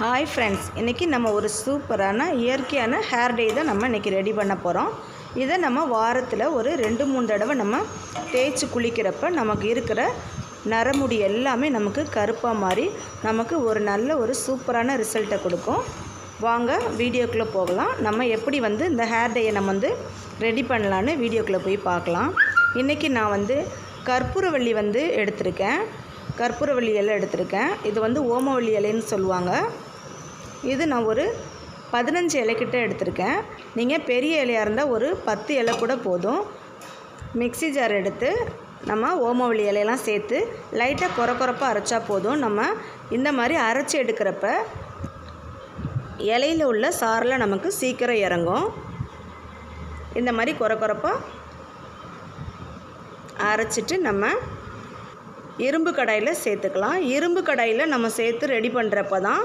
Hi friends இன்றைக்கி நம்ம ஒரு சூப்பரான இயற்கையான ஹேர் டே தான் நம்ம இன்றைக்கி ரெடி பண்ண போகிறோம் இதை நம்ம வாரத்தில் ஒரு ரெண்டு மூணு தடவை நம்ம தேய்ச்சி குளிக்கிறப்ப நமக்கு இருக்கிற நரமுடி எல்லாமே நமக்கு கருப்பாக மாறி நமக்கு ஒரு நல்ல ஒரு சூப்பரான ரிசல்ட்டை கொடுக்கும். வாங்க வீடியோக்குள்ளே போகலாம். நம்ம எப்படி வந்து இந்த ஹேர் டேயை நம்ம வந்து ரெடி பண்ணலான்னு வீடியோக்குள்ளே போய் பார்க்கலாம். இன்றைக்கி நான் வந்து கற்பூரவள்ளி வந்து எடுத்திருக்கேன். கற்பூரவள்ளி இலை எடுத்திருக்கேன். இது வந்து ஓமவள்ளி இலைன்னு சொல்லுவாங்க. இது நான் ஒரு பதினஞ்சு இலைக்கிட்ட எடுத்திருக்கேன். நீங்கள் பெரிய இலையாக இருந்தால் ஒரு பத்து இலை கூட போதும். மிக்ஸி ஜார் எடுத்து நம்ம ஓமவள்ளி இலையெல்லாம் சேர்த்து லைட்டாக குற குறப்பாக அரைச்சா போதும். நம்ம இந்த மாதிரி அரைச்சி எடுக்கிறப்ப இலையில் உள்ள சாரெலாம் நமக்கு சீக்கிரம் இறங்கும். இந்த மாதிரி குற குறப்பாக அரைச்சிட்டு நம்ம இரும்பு கடாயில் சேர்த்துக்கலாம். இரும்பு கடாயில் நம்ம சேர்த்து ரெடி பண்ணுறப்ப தான்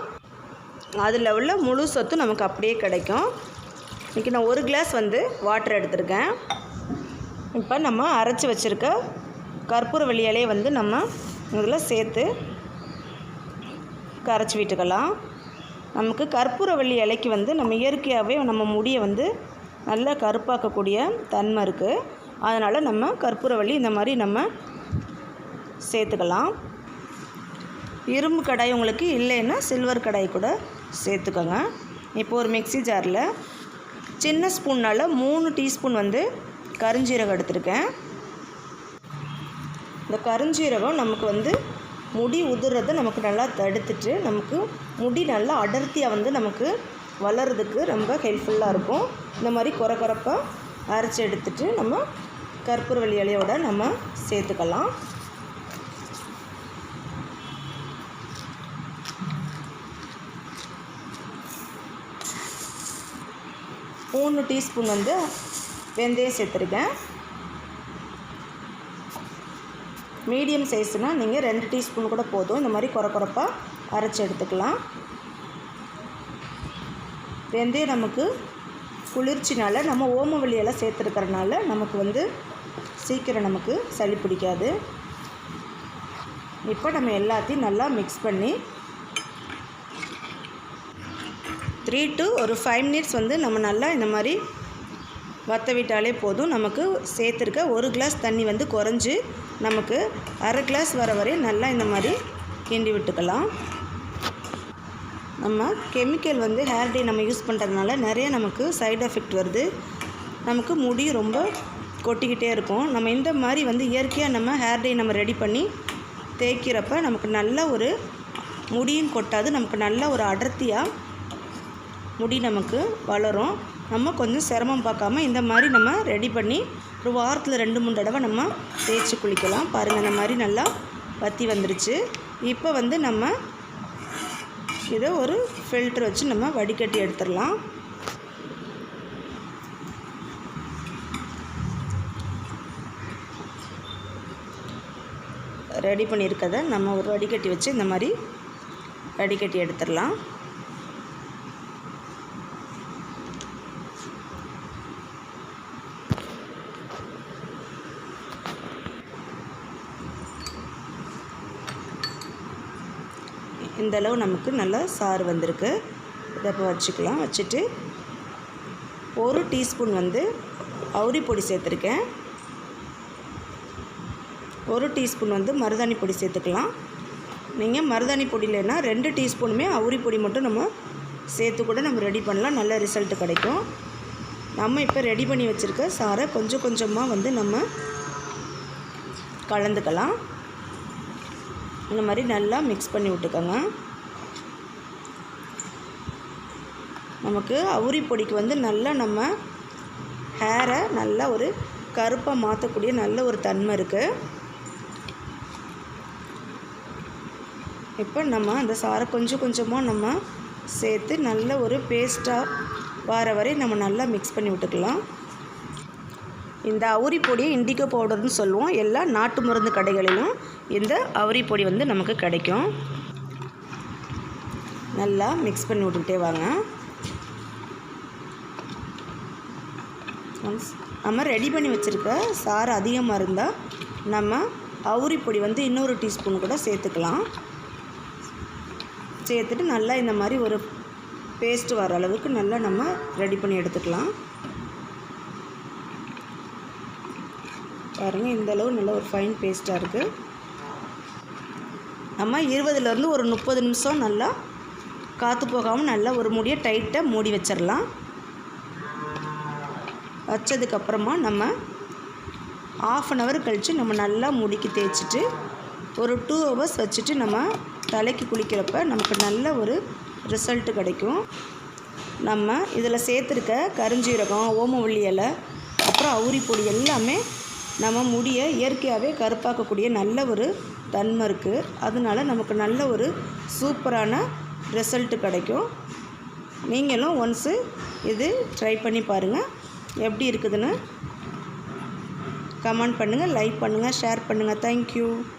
அதில் உள்ள முழு சொத்து நமக்கு அப்படியே கிடைக்கும். இன்றைக்கி நான் ஒரு கிளாஸ் வந்து வாட்டர் எடுத்திருக்கேன். இப்போ நம்ம அரைச்சி வச்சுருக்க கற்பூரவள்ளி இலையை வந்து நம்ம இதில் சேர்த்து கரைச்சி விட்டுக்கலாம். நமக்கு கற்பூரவள்ளி இலைக்கு வந்து நம்ம இயற்கையாகவே நம்ம முடியை வந்து நல்லா கருப்பாக்கக்கூடிய தன்மை இருக்குது அதனால் நம்ம கற்பூரவள்ளி இந்த மாதிரி நம்ம சேர்த்துக்கலாம். இரும்பு கடாய் உங்களுக்கு இல்லைன்னா சில்வர் கடாய் கூட சேர்த்துக்கோங்க. இப்போ ஒரு மிக்ஸி ஜாரில் சின்ன ஸ்பூன்னால் மூணு டீஸ்பூன் வந்து கருஞ்சீரகம் எடுத்திருக்கேன். இந்த கருஞ்சீரகம் நமக்கு வந்து முடி உதிர்றதை நமக்கு நல்லா தடுத்துட்டு நமக்கு முடி நல்லா அடர்த்தியாக வந்து நமக்கு வளர்கிறதுக்கு ரொம்ப ஹெல்ப்ஃபுல்லாக இருக்கும். இந்த மாதிரி குறை குறைப்பாக அரைச்சி எடுத்துட்டு நம்ம கற்பூரவள்ளி இலையோட நம்ம சேர்த்துக்கலாம். மூணு டீஸ்பூன் வந்து வெந்தயம் சேர்த்துருக்கேன். மீடியம் சைஸ்னால் நீங்கள் ரெண்டு டீஸ்பூன் கூட போதும். இந்த மாதிரி குறை குறைப்பாக அரைச்சி எடுத்துக்கலாம். வெந்தயம் நமக்கு குளிர்ச்சினால் நம்ம ஓமவல்லி சேர்த்துருக்கறனால நமக்கு வந்து சீக்கிரம் நமக்கு சளி பிடிக்காது. இப்போ நம்ம எல்லாத்தையும் நல்லா மிக்ஸ் பண்ணி த்ரீ டு ஒரு ஃபைவ் மினிட்ஸ் வந்து நம்ம நல்லா இந்த மாதிரி வற்ற விட்டாலே போதும். நமக்கு சேர்த்துருக்க ஒரு கிளாஸ் தண்ணி வந்து குறைஞ்சி நமக்கு அரை கிளாஸ் வர வரை நல்லா இந்த மாதிரி கிண்டி விட்டுக்கலாம். நம்ம கெமிக்கல் வந்து ஹேர் டே நம்ம யூஸ் பண்ணுறதுனால நிறைய நமக்கு சைடு எஃபெக்ட் வருது. நமக்கு முடி ரொம்ப கொட்டிக்கிட்டே இருக்கும். நம்ம இந்த மாதிரி வந்து இயற்கையாக நம்ம ஹேர் டே நம்ம ரெடி பண்ணி தேய்க்கிறப்ப நமக்கு நல்ல ஒரு முடியும் கொட்டாது. நமக்கு நல்ல ஒரு அடர்த்தியாக முடி நமக்கு வளரும். நம்ம கொஞ்சம் சிரமம் பார்க்காம இந்த மாதிரி நம்ம ரெடி பண்ணி ஒரு வாரத்தில் ரெண்டு மூணு தடவை நம்ம தேய்ச்சி குளிக்கலாம். பாருங்கள் இந்த மாதிரி நல்லா வற்றி வந்துருச்சு. இப்போ வந்து நம்ம இதை ஒரு ஃபில்டர் வச்சு நம்ம வடிகட்டி எடுத்துடலாம். ரெடி பண்ணியிருக்கதை நம்ம ஒரு வடிகட்டி வச்சு இந்த மாதிரி வடிகட்டி எடுத்துடலாம். இந்தளவு நமக்கு நல்லா சாறு வந்திருக்கு. இதை இப்போ வச்சுக்கலாம். வச்சுட்டு ஒரு டீஸ்பூன் வந்து அவுரி பொடி சேர்த்துருக்கேன். ஒரு டீஸ்பூன் வந்து மருதாணி பொடி சேர்த்துக்கலாம். நீங்கள் மருதாணி பொடி இல்லைன்னா ரெண்டு டீஸ்பூனுமே அவுரி பொடி மட்டும் நம்ம சேர்த்து கூட நம்ம ரெடி பண்ணலாம். நல்ல ரிசல்ட் கிடைக்கும். நம்ம இப்போ ரெடி பண்ணி வச்சுருக்க சாரை கொஞ்சம் கொஞ்சமாக வந்து நம்ம கலந்துக்கலாம். இந்த மாதிரி நல்லா மிக்ஸ் பண்ணி விட்டுக்கோங்க. நமக்கு அவுரி பொடிக்கு வந்து நல்லா நம்ம ஹேரை நல்லா ஒரு கருப்பாக மாற்றக்கூடிய நல்ல ஒரு தன்மை இருக்குது இப்போ நம்ம அந்த சாரை கொஞ்சம் கொஞ்சமாக நம்ம சேர்த்து நல்ல ஒரு பேஸ்ட்டாக வர வரை நம்ம நல்லா மிக்ஸ் பண்ணி விட்டுக்கலாம். இந்த அவுரி பொடியை இண்டிகோ பவுடர்னு சொல்லுவோம். எல்லா நாட்டு மருந்து கடைகளிலும் இந்த அவுரி பொடி வந்து நமக்கு கிடைக்கும். நல்லா மிக்ஸ் பண்ணி விட்டுக்கிட்டே வாங்க. ஒன்ஸ் நம்ம ரெடி பண்ணி வச்சுருக்க சாறு அதிகமாக இருந்தால் நம்ம அவுரி பொடி வந்து இன்னொரு டீஸ்பூன் கூட சேர்த்துக்கலாம். சேர்த்துட்டு நல்லா இந்த மாதிரி ஒரு பேஸ்ட் வர அளவுக்கு நல்லா நம்ம ரெடி பண்ணி எடுத்துக்கலாம். பாருங்கள் இந்த அளவு நல்ல ஒரு ஃபைன் பேஸ்ட்டாக இருக்குது நம்ம இருபதுலேருந்து ஒரு முப்பது நிமிஷம் நல்லா காற்று போகாமல் நல்லா ஒரு முடியை டைட்டாக மூடி வச்சிடலாம் வச்சதுக்கப்புறமா நம்ம ஆஃப் அன் ஹவர் கழித்து நம்ம நல்லா முடிக்கு தேய்ச்சிட்டு ஒரு டூ ஹவர்ஸ் வச்சுட்டு நம்ம தலைக்கு குளிக்கிறப்ப நமக்கு நல்ல ஒரு ரிசல்ட்டு கிடைக்கும். நம்ம இதில் சேர்த்துருக்க கருஞ்சீரகம் ஓமவள்ளி இலை அப்புறம் அவுரி பொடி எல்லாமே நம்ம முடியை இயற்கையாகவே கருப்பாக்கக்கூடிய நல்ல ஒரு தன்மை இருக்குது அதனால நமக்கு நல்ல ஒரு சூப்பரான ரிசல்ட்டு கிடைக்கும். நீங்களும் ஒன்ஸு இது ட்ரை பண்ணி பாருங்கள் எப்படி இருக்குதுன்னு கமெண்ட் பண்ணுங்கள் லைக் பண்ணுங்கள் ஷேர் பண்ணுங்கள் தேங்க்யூ